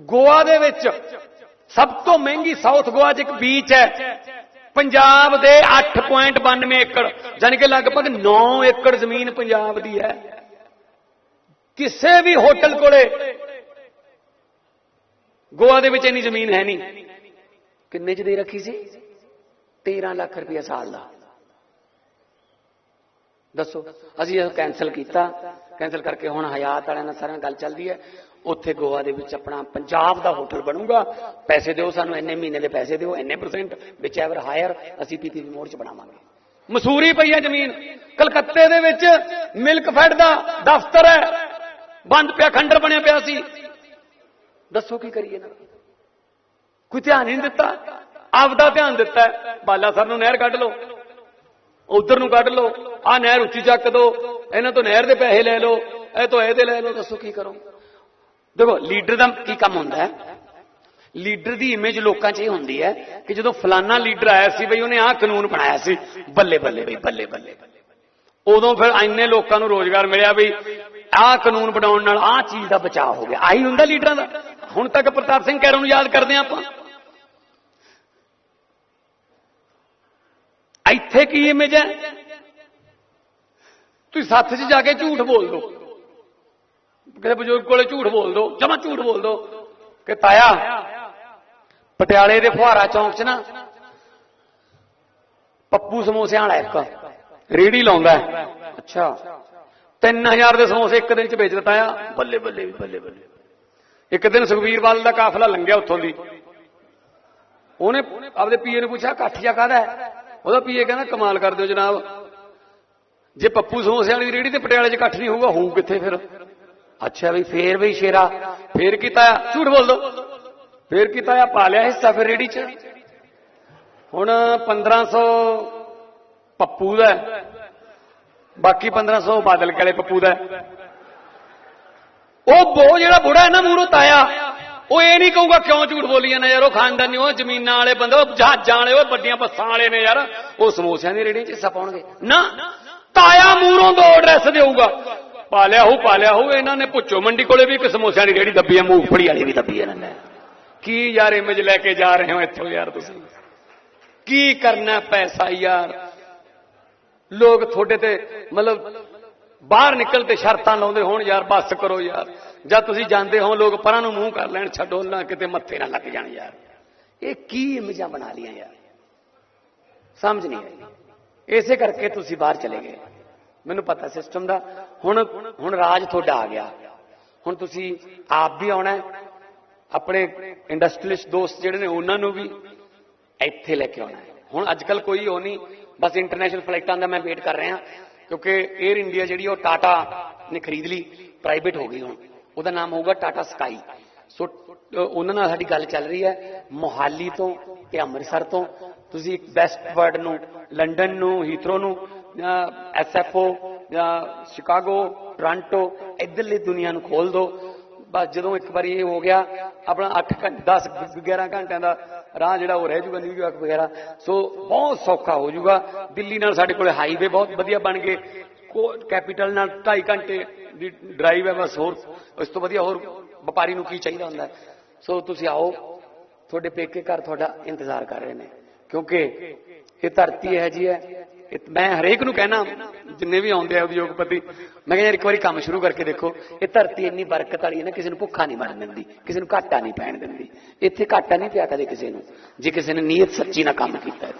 ਗੋਆ ਦੇ ਵਿੱਚ ਸਭ ਤੋਂ ਮਹਿੰਗੀ ਸਾਊਥ ਗੋਆ 'ਚ ਇੱਕ ਬੀਚ ਹੈ। ਪੰਜਾਬ ਦੇ 8.92 ਏਕੜ ਯਾਨੀ ਕਿ ਲਗਭਗ 9 ਏਕੜ ਜ਼ਮੀਨ ਪੰਜਾਬ ਦੀ ਹੈ। ਕਿਸੇ ਵੀ ਹੋਟਲ ਕੋਲੇ ਗੋਆ ਦੇ ਵਿੱਚ ਇੰਨੀ ਜ਼ਮੀਨ ਹੈ ਨਹੀਂ। ਕਿੰਨੇ ਚ ਦੇ ਰੱਖੀ ਸੀ? 13 ਲੱਖ ਰੁਪਏ ਸਾਲ ਦਾ। ਦੱਸੋ। ਅਸੀਂ ਇਹ ਕੈਨਸਲ ਕੀਤਾ। ਕੈਨਸਲ ਕਰਕੇ ਹੁਣ ਹਯਾਤ ਵਾਲਿਆਂ ਨਾਲ ਸਾਰਿਆਂ ਨਾਲ ਗੱਲ ਚੱਲਦੀ ਹੈ। ਉੱਥੇ ਗੋਆ ਦੇ ਵਿੱਚ ਆਪਣਾ ਪੰਜਾਬ ਦਾ ਹੋਟਲ ਬਣੂਗਾ। ਪੈਸੇ ਦਿਓ ਸਾਨੂੰ, ਇੰਨੇ ਮਹੀਨੇ ਦੇ ਪੈਸੇ ਦਿਓ, ਇੰਨੇ ਪਰਸੈਂਟ ਵਿਚ ਐਵਰ ਹਾਇਰ ਅਸੀਂ ਪੀਪੀਪੀ ਮੋਡ ਚ ਬਣਾਵਾਂਗੇ। ਮਸੂਰੀ ਪਈ ਹੈ ਜ਼ਮੀਨ। ਕਲਕੱਤੇ ਦੇ ਵਿੱਚ ਮਿਲਕ ਫੈਡ ਦਾ ਦਫ਼ਤਰ ਹੈ। ਬੰਦ ਪਿਆ, ਖੰਡਰ ਬਣਿਆ ਪਿਆ ਸੀ। ਦੱਸੋ ਕੀ ਕਰੀਏ ਨਾ ਕੋਈ ਧਿਆਨ ਹੀ ਨਹੀਂ ਦਿੱਤਾ। ਆਪਦਾ ਧਿਆਨ ਦਿੱਤਾ ਬਾਲਾ ਸਰ ਨੂੰ ਨਹਿਰ ਕੱਢ ਲਓ। ਉਧਰ ਨੂੰ ਕੱਢ ਲਓ ਆ ਨਹਿਰ ਉੱਚੀ ਚੱਕ ਦੋ, ਇਹਨਾਂ ਤੋਂ ਨਹਿਰ ਦੇ ਪੈਸੇ ਲੈ ਲਓ, ਇਹ ਤੋਂ ਇਹਦੇ ਲੈ ਲਓ, ਦੱਸੋ ਕੀ ਕਰੋ। ਦੇਖੋ, ਲੀਡਰ ਦਾ ਕੀ ਕੰਮ ਹੁੰਦਾ ਹੈ? ਲੀਡਰ ਦੀ ਇਮੇਜ ਲੋਕਾਂ 'ਚ ਇਹ ਹੁੰਦੀ ਹੈ ਕਿ ਜਦੋਂ ਫਲਾਨਾ ਲੀਡਰ ਆਇਆ ਸੀ ਬਈ, ਉਹਨੇ ਆਹ ਕਾਨੂੰਨ ਬਣਾਇਆ ਸੀ, ਬੱਲੇ ਬੱਲੇ ਬਈ, ਬੱਲੇ ਬੱਲੇ। ਬੱਲੇ ਉਦੋਂ ਫਿਰ ਇੰਨੇ ਲੋਕਾਂ ਨੂੰ ਰੋਜ਼ਗਾਰ ਮਿਲਿਆ ਬਈ, ਆਹ ਕਾਨੂੰਨ ਬਣਾਉਣ ਨਾਲ ਆਹ ਚੀਜ਼ ਦਾ ਬਚਾਅ ਹੋ ਗਿਆ। ਆਹੀ ਹੁੰਦਾ ਲੀਡਰਾਂ ਦਾ। ਹੁਣ ਤੱਕ ਪ੍ਰਤਾਪ ਸਿੰਘ ਕੈਰੋਂ ਨੂੰ ਯਾਦ ਕਰਦੇ ਹਾਂ ਆਪਾਂ। ਇੱਥੇ ਕੀ ਇਮੇਜ ਹੈ ਤੁਸੀਂ ਸੱਥ 'ਚ ਜਾ ਕੇ ਝੂਠ ਬੋਲ ਦੋ ਕਿਸੇ ਬਜ਼ੁਰਗ ਕੋਲੇ ਝੂਠ ਬੋਲ ਦੋ ਜਮਾ ਝੂਠ ਬੋਲ ਦੋ ਕਿ ਤਾਇਆ ਪਟਿਆਲੇ ਦੇ ਫੁਹਾਰਾ ਚੌਂਕ 'ਚ ਨਾ ਪੱਪੂ ਸਮੋਸਿਆਂ ਵਾਲਾ ਇੱਕ ਰੇੜੀ ਲਾਉਂਦਾ ਹੈ ਅੱਛਾ 3000 ਦੇ ਸਮੋਸੇ ਇੱਕ ਦਿਨ 'ਚ ਵੇਚ ਦਿੱਤਾ ਆ ਬੱਲੇ ਬੱਲੇ ਵੀ ਬੱਲੇ ਬੱਲੇ ਇੱਕ ਦਿਨ ਸੁਖਵੀਰ ਬਾਲ ਦਾ ਕਾਫਲਾ ਲੰਘਿਆ ਉੱਥੋਂ ਦੀ ਉਹਨੇ ਆਪਦੇ ਪੀਏ ਨੂੰ ਪੁੱਛਿਆ ਕਾਠੀਆ ਕਾਹਦਾ ਹੈ ਉਹਦਾ ਪੀਏ ਕਹਿੰਦਾ ਕਮਾਲ ਕਰ ਦਿਓ ਜਨਾਬ। ਜੇ ਪੱਪੂ ਸਮੋਸੇ ਵਾਲੀ ਰੇੜੀ ਤੇ ਪਟਿਆਲੇ 'ਚ ਇਕੱਠ ਨਹੀਂ ਹੋਊਗਾ ਹੋਊ ਕਿੱਥੇ ਫਿਰ? ਅੱਛਾ ਵੀ ਫੇਰ ਵੀ ਸ਼ੇਰਾ। ਫੇਰ ਕੀਤਾ ਆ ਝੂਠ ਬੋਲ ਦੋ। ਫੇਰ ਕੀਤਾ ਆ ਪਾ ਲਿਆ ਹਿੱਸਾ ਫਿਰ ਰੇੜੀ 'ਚ। ਹੁਣ 1500 ਪੱਪੂ ਦਾ ਹੈ, ਬਾਕੀ 1500 ਬਾਦਲ ਕਲੇ ਪੱਪੂ ਦਾ ਉਹ ਬੋ ਜਿਹੜਾ ਬੁੜਾ ਹੈ ਨਾ ਮੂਰੋਂ ਤਾਇਆ ਉਹ ਇਹ ਨਹੀਂ ਕਹੂਗਾ ਕਿਉਂ ਝੂਠ ਬੋਲੀ ਜਾਂਦਾ ਯਾਰ, ਉਹ ਖਾਨਦਾਨੀ ਉਹ ਜ਼ਮੀਨਾਂ ਵਾਲੇ ਬੰਦੇ, ਉਹ ਜਹਾਜ਼ਾਂ ਵਾਲੇ, ਉਹ ਵੱਡੀਆਂ ਬੱਸਾਂ ਵਾਲੇ ਨੇ ਯਾਰ। ਉਹ ਸਮੋਸਿਆਂ ਦੀ ਰੇੜੀ 'ਚ ਹਿੱਸਾ ਪਾਉਣਗੇ। ਨਾ, ਤਾਇਆ ਮੂਰੋਂ ਦੋ ਐਡਰੈਸ ਦੇਊਗਾ। ਪਾਲਿਆ ਹੋ ਪਾਲਿਆ ਹੋ ਇਹਨਾਂ ਨੇ ਪੁੱਛੋ। ਮੰਡੀ ਕੋਲੇ ਵੀ ਇੱਕ ਸਮੋਸਿਆਂ ਦੀ ਰੇੜੀ ਦੱਬੀ ਹੈ ਮੂੰਗਫੜੀ ਵਾਲੀ ਵੀ ਦੱਬੀ ਹੈ ਇਹਨਾਂ ਨੇ। ਕੀ ਯਾਰ ਇਮੇਜ ਲੈ ਕੇ ਜਾ ਰਹੇ ਹੋ ਇੱਥੋਂ ਯਾਰ ਤੁਸੀਂ? ਕੀ ਕਰਨਾ ਪੈਸਾ ਯਾਰ? ਲੋਕ ਤੁਹਾਡੇ ਤੇ, ਮਤਲਬ ਬਾਹਰ ਨਿਕਲ ਤੇ ਸ਼ਰਤਾਂ ਲਾਉਂਦੇ ਹੋਣ ਯਾਰ, ਬੱਸ ਕਰੋ ਯਾਰ। ਜਦ ਤੁਸੀਂ ਜਾਂਦੇ ਹੋ, ਲੋਕ ਪਰਾਂ ਨੂੰ ਮੂੰਹ ਕਰ ਲੈਣ, ਛੱਡੋ ਨਾ ਕਿਤੇ ਮੱਥੇ ਨਾ ਲੱਗ ਜਾਣ ਯਾਰ। ਇਹ ਕੀ ਇਮੇਜਾਂ ਬਣਾ ਲੀਆਂ ਯਾਰ? ਸਮਝ ਨਹੀਂ ਆਈ। ਇਸੇ ਕਰਕੇ ਤੁਸੀਂ ਬਾਹਰ ਚਲੇ ਗਏ। ਮੈਨੂੰ ਪਤਾ ਸਿਸਟਮ ਦਾ। ਹੁਣ ਹੁਣ ਰਾਜ ਤੁਹਾਡਾ ਆ ਗਿਆ। ਹੁਣ ਤੁਸੀਂ ਆਪ ਵੀ ਆਉਣਾ ਆਪਣੇ ਇੰਡਸਟਰੀਲਿਸਟ ਦੋਸਤ ਜਿਹੜੇ ਨੇ, ਉਹਨਾਂ ਨੂੰ ਵੀ ਇੱਥੇ ਲੈ ਕੇ ਆਉਣਾ ਹੁਣ ਅੱਜ ਕੱਲ ਕੋਈ ਉਹ ਨਹੀਂ। ਬਸ ਇੰਟਰਨੈਸ਼ਨਲ ਫਲਾਈਟਾਂ ਦਾ ਮੈਂ ਵੇਟ ਕਰ ਰਿਹਾ। ਕਿਉਂਕਿ 에ਅਰ ਇੰਡੀਆ ਜਿਹੜੀ ਉਹ ਟਾਟਾ ਨੇ ਖਰੀਦ ਲਈ ਪ੍ਰਾਈਵੇਟ ਹੋ ਗਈ ਹੁਣ। ਉਹਦਾ ਨਾਮ ਹੋਊਗਾ ਟਾਟਾ ਸਕਾਈ ਸੋ ਉਹਨਾਂ ਨਾਲ ਸਾਡੀ ਗੱਲ ਚੱਲ ਰਹੀ ਹੈ ਮੋਹਾਲੀ ਤੋਂ ਤੇ ਅੰਮ੍ਰਿਤਸਰ ਤੋਂ। ਤੁਸੀਂ ਇੱਕ ਬੈਸਟ ਵਰਡ ਨੂੰ ਲੰਡਨ ਨੂੰ ਹੀਥਰੋ ਨੂੰ ਜਾਂ ਐਸਐਫਓ ਜਾਂ ਸ਼ਿਕਾਗੋ ਟੋਰਾਂਟੋ ਇਧਰਲੀ ਦੁਨੀਆ ਨੂੰ ਖੋਲ ਦਿਓ ਬਸ ਜਦੋਂ ਇੱਕ ਵਾਰੀ ਇਹ ਹੋ ਗਿਆ, ਆਪਣਾ 8 ਘੰਟੇ 10 11 ਘੰਟਿਆਂ ਦਾ ਰਾਹ ਜਿਹੜਾ ਉਹ ਰਹਿ ਜੂਗਾ ਨਿਊਯਾਰਕ ਵਗੈਰਾ। ਸੋ ਬਹੁਤ ਸੌਖਾ ਹੋ ਜੂਗਾ। ਦਿੱਲੀ ਨਾਲ ਸਾਡੇ ਕੋਲ ਹਾਈਵੇ ਬਹੁਤ ਵਧੀਆ ਬਣ ਗਏ। ਕੈਪੀਟਲ ਨਾਲ 2.5 ਘੰਟੇ ਦੀ ਡਰਾਈਵ ਹੈ ਬਸ ਹੋਰ। ਇਸ ਤੋਂ ਵਧੀਆ ਹੋਰ ਵਪਾਰੀ ਨੂੰ ਕੀ ਚਾਹੀਦਾ ਹੁੰਦਾ ਸੋ ਤੁਸੀਂ ਆਓ। ਤੁਹਾਡੇ ਪੇਕੇ ਘਰ ਤੁਹਾਡਾ ਇੰਤਜ਼ਾਰ ਕਰ ਰਹੇ ਨੇ। ਕਿਉਂਕਿ ਇਹ ਧਰਤੀ ਹੈ ਜੀ ਹੈ। ਮੈਂ ਹਰੇਕ ਨੂੰ ਕਹਿਣਾ ਜਿੰਨੇ ਵੀ ਆਉਂਦੇ ਆ ਉਦਯੋਗਪਤੀ, ਮੈਂ ਕਹਿੰਦਾ ਯਾਰ ਇੱਕ ਵਾਰੀ ਕੰਮ ਸ਼ੁਰੂ ਕਰਕੇ ਦੇਖੋ, ਇਹ ਧਰਤੀ ਇੰਨੀ ਬਰਕਤ ਵਾਲੀ ਹੈ ਨਾ, ਕਿਸੇ ਨੂੰ ਭੁੱਖਾ ਨਹੀਂ ਮਰਨ ਦਿੰਦੀ, ਕਿਸੇ ਨੂੰ ਘਾਟਾ ਨਹੀਂ ਪੈਣ ਦਿੰਦੀ। ਇੱਥੇ ਘਾਟਾ ਨਹੀਂ ਪਿਆ ਕਦੇ ਕਿਸੇ ਨੂੰ, ਜੇ ਕਿਸੇ ਨੇ ਨੀਅਤ ਸੱਚੀ ਨਾਲ ਕੰਮ ਕੀਤਾ